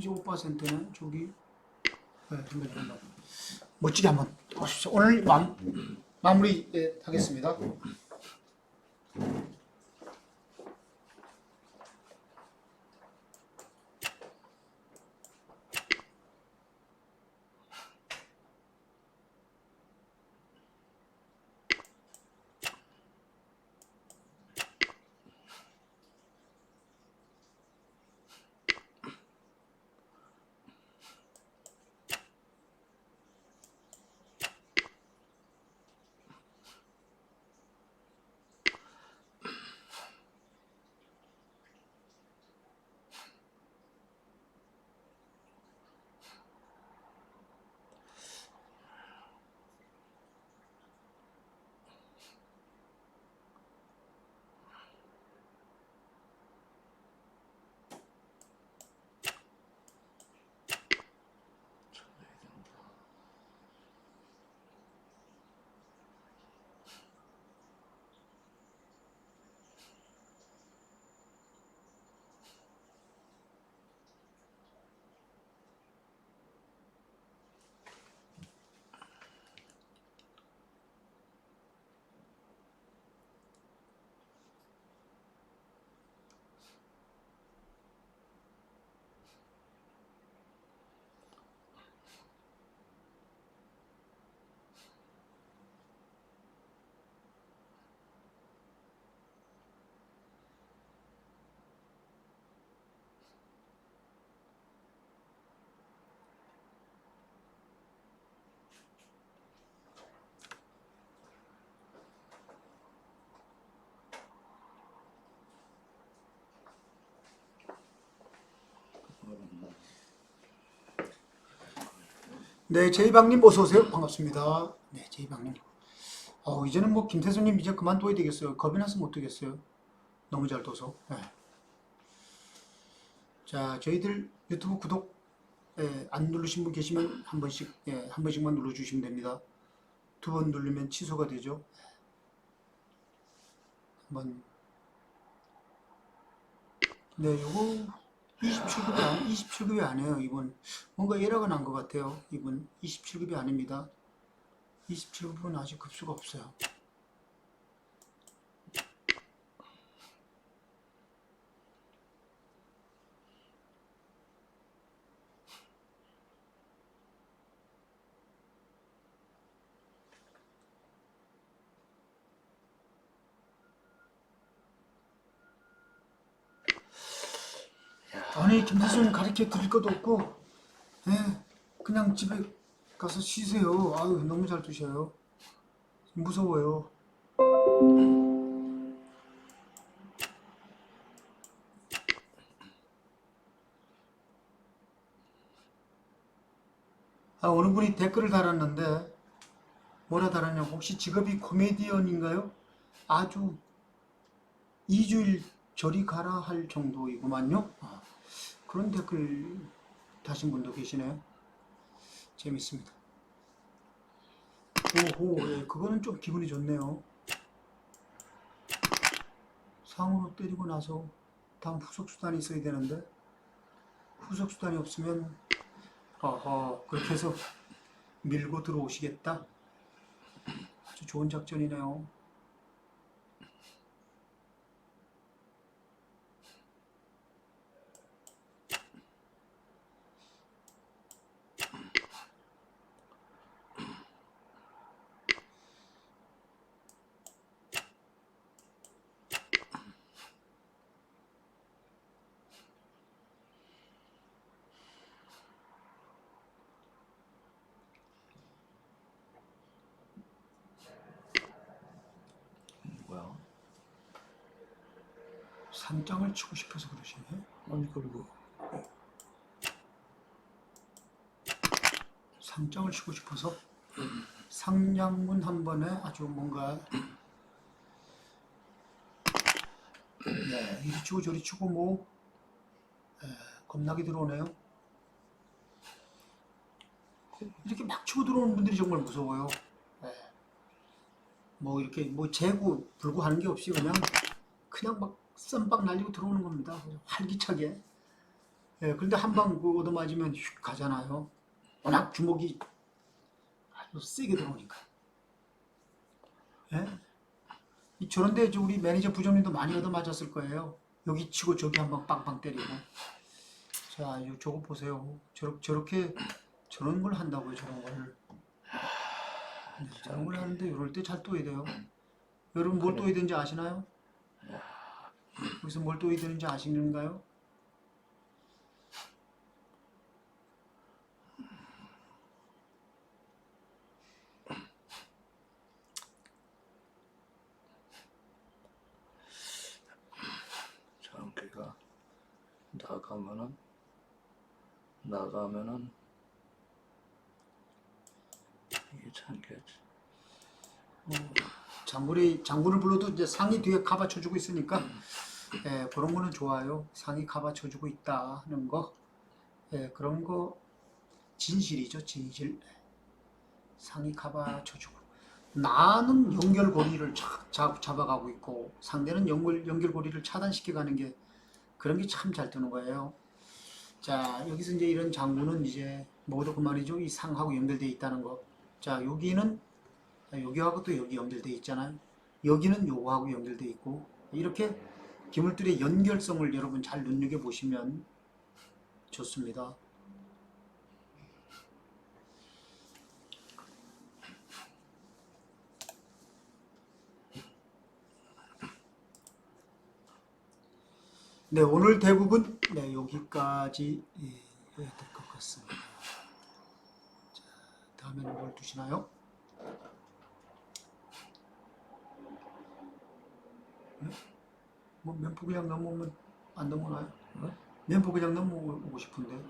35%는 저기 네, 멋지게 한번. 오늘 마, 마무리 예, 하겠습니다. 네, 제이방님 어서 오세요. 반갑습니다. 네, 제이방님. 어, 이제는 뭐 김태수님 이제 그만둬야 되겠어요. 겁이 나서 못 되겠어요. 너무 잘 둬서. 네. 자, 저희들 유튜브 구독 예, 안 누르신 분 계시면 한 번씩 예, 한 번씩만 눌러주시면 됩니다. 두 번 누르면 취소가 되죠. 한번 네, 요거 27급이 안, 27급이 아니에요, 이분. 뭔가 에러가 난 것 같아요, 이분. 27급이 아닙니다. 27급은 아직 급수가 없어요. 아니, 김사수님 가르쳐 드릴 것도 없고, 예, 그냥 집에 가서 쉬세요. 아유, 너무 잘 두셔요. 무서워요. 아, 어느 분이 댓글을 달았는데, 뭐라 달았냐고, 혹시 직업이 코미디언인가요? 아주 2주일 저리 가라 할 정도이구만요. 아, 그런 댓글 다신 분도 계시네요. 재밌습니다. 오호, 예, 그거는 좀 기분이 좋네요. 상으로 때리고 나서 다음 후속 수단이 있어야 되는데 후속 수단이 없으면 어허 그렇게 해서 밀고 들어오시겠다. 아주 좋은 작전이네요. 뭐야? 산장을 치고 싶어서 그러시네. 아니 그리고 상장을 치고 싶어서 상량문 한 번에 아주 뭔가 네, 이리 치고 저리 치고 뭐 에, 겁나게 들어오네요. 이렇게 막 치고 들어오는 분들이 정말 무서워요. 예. 뭐 이렇게 뭐 재고 불고 하는 게 없이 그냥 그냥 막 쌈박 날리고 들어오는 겁니다. 활기차게. 예, 그런데 한방 그 얻어맞으면 휙 가잖아요. 워낙 주먹이 아주 세게 들어오니까. 예? 이 저런데 저 우리 매니저 부장님도 많이 얻어맞았을 거예요. 여기 치고 저기 한 방 빵빵 때리고. 자, 이 저거 보세요. 저렇게, 저렇게 저런 걸 한다고요, 저런 걸. 네, 저런 걸 하는데 이럴 때 잘 떠야 돼요. 여러분 뭘 떠야 되는지 아시나요? 여기서 뭘 떠야 되는지 아시는가요? 장기가 나가면은 나가면은 이게 장기지. 장군이 장군을 불러도 이제 상이 뒤에 가봐 쳐주고 있으니까 예, 그런 거는 좋아요. 상이 가봐 쳐주고 있다는 거, 예, 그런 거 진실이죠, 진실. 상이 가봐 쳐주고 나는 연결고리를 잡, 잡, 잡아가고 있고 상대는 연결 연결고리를 차단시켜가는 게 그런 게 참 잘 뜨는 거예요. 자 여기서 이제 이런 장군은 이제 모두 그 말이죠. 이 상하고 연결돼 있다는 거. 자 여기는 여기하고 또 여기 연결돼 있잖아요. 여기는 요거하고 연결돼 있고 이렇게 기물들의 연결성을 여러분 잘 눈여겨 보시면 좋습니다. 네, 오늘 대부분 네, 여기까지 예, 해야 될 것 같습니다. 자, 다음에는 뭘 두시나요? 뭐 면포 그냥 넘어오면 안 넘어가요? 어? 면포 그냥 넘어오고 싶은데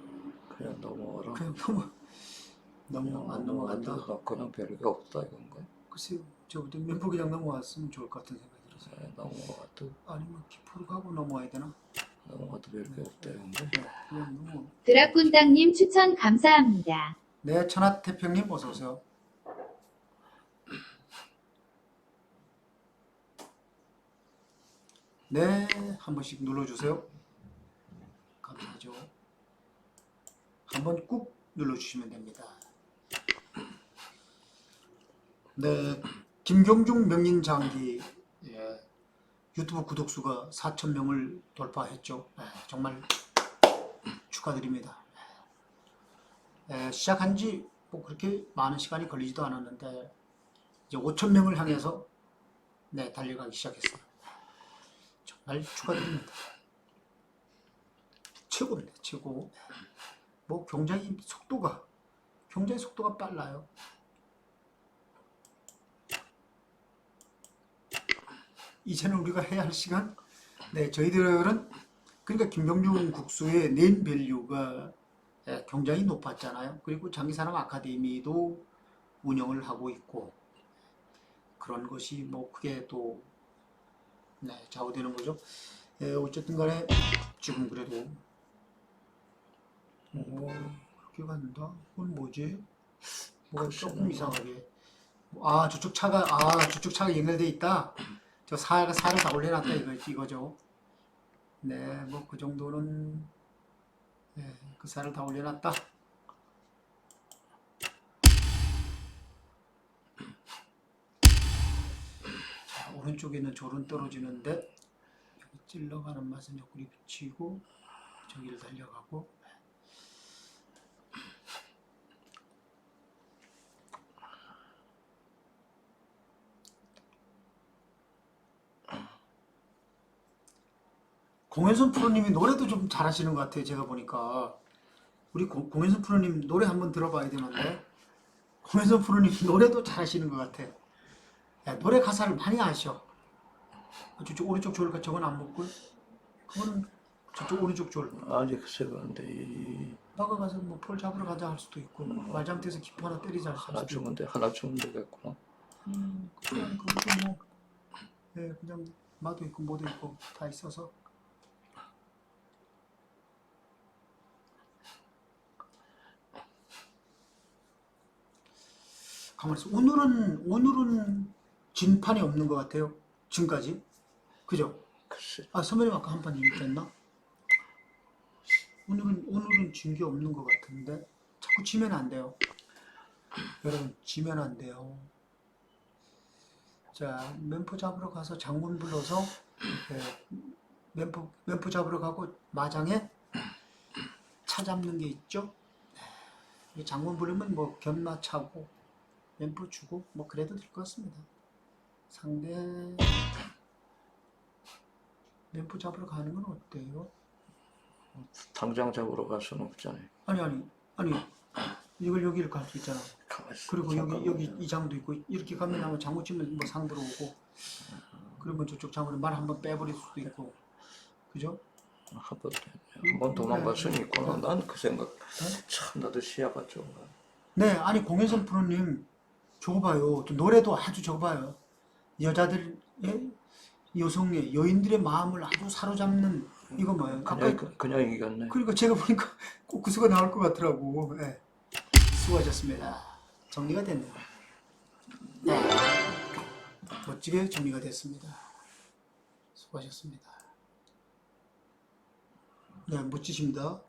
그냥 넘어가라. 그냥 넘어 넘어 안 넘어간다. 그거는 별게 없다 이건가? 글쎄요, 저부터 면포 그냥 넘어왔으면 좋을 것 같은 생각이 들어서 네, 넘어가도 아니면 기포로 가고 넘어와야 되나? 넘어가도 별게 없다 이건가? 네, 그냥 넘어. 드라군당님 추천 감사합니다. 네, 천하태평님 어서 오세요. 네, 한 번씩 눌러주세요. 감사하죠. 한 번 꾹 눌러주시면 됩니다. 네, 김경중 명인장기 예, 유튜브 구독수가 4천 명을 돌파했죠. 예, 정말 축하드립니다. 예, 시작한 지 뭐 그렇게 많은 시간이 걸리지도 않았는데 이제 5천 명을 향해서 네, 달려가기 시작했어요. 정말 축하드립니다. 최고입니다. 최고. 뭐 굉장히 속도가 굉장히 속도가 빨라요. 이제는 우리가 해야 할 시간. 네, 저희들은 그러니까 김병준 국수의 네임 밸류가 예, 굉장히 높았잖아요. 그리고 장기산업 아카데미도 운영을 하고 있고 그런 것이 뭐 크게 또 네, 좌우되는 거죠. 예, 어쨌든 간에 지금 그래도 오, 그렇게 간다. 그건 뭐지? 뭐가 조금 이상하게. 아, 저쪽 차가 아, 저쪽 차가 연결돼 있다. 저 사가 살을 다 올려놨다 이거 이거죠. 네, 뭐 그 정도는 네, 그 살을 다 올려놨다. 오른 쪽에 있는 졸은 떨어지는데 여기 찔러가는 맛은 옆구리 붙이고 저기를 달려가고 공현선 프로님이 노래도 좀 잘하시는 것 같아요. 제가 보니까 우리 공, 공현선 프로님 노래 한번 들어봐야 되는데 공현선 프로님 노래도 잘하시는 것 같아. 야, 노래 가사를 많이 아셔. 저쪽 오른쪽 졸 저건 안 먹고 그거는 저쪽 오른쪽 졸 아직 세건데 이 막아가서 뭐폴 잡으러 가자 할 수도 있고 말장터에서 기포 하나 때리자 할 하나 수도 있고 주면 돼 하나 주면 되겠구나. 음, 그냥 그것도 뭐 예, 그냥 마도 있고 뭐도 있고 다 있어서 가만히 있어. 오늘은 오늘은 진판이 없는 것 같아요. 지금까지 그죠? 글쎄 아 선배님 아까 한 판 이겼나? 오늘은 오늘은 진 게 없는 것 같은데 자꾸 지면 안 돼요. 여러분 지면 안 돼요. 자 멘포 잡으러 가서 장군 불러서 예, 멘포 멘포 잡으러 가고 마장에 차 잡는 게 있죠. 이 장군 부르면 뭐 견마 차고 멘포 주고 뭐 그래도 될 것 같습니다. 상대 멘포 잡으러 가는 건 어때요? 당장 잡으러 갈 수는 없잖아요. 아니 아니 아니 이걸 여기를 갈 수 있잖아. 가만 있어. 그리고 여기 잠깐만요. 여기 이 장도 있고 이렇게 가면 아마 장구 치면 뭐 상 들어오고 그러면 저쪽 장구는 말 한번 빼버릴 수도 있고 그죠? 한번 한번 도망갔으니까 난그 생각 참 나도 시야가 좀 네 아니 공연선 프로님 저거 봐요 또 노래도 아주 저거 봐요 여자들 의 여성의 여인들의 마음을 아주 사로잡는 이거 뭐예요? 그냥 그- 그냥 이겼네. 그러니까 제가 보니까 꼭그 수가 나올 것 같더라고. 예. 수고하셨습니다. 정리가 됐네요. 네. 멋지게 정리가 됐습니다. 수고하셨습니다. 네, 멋지십니다.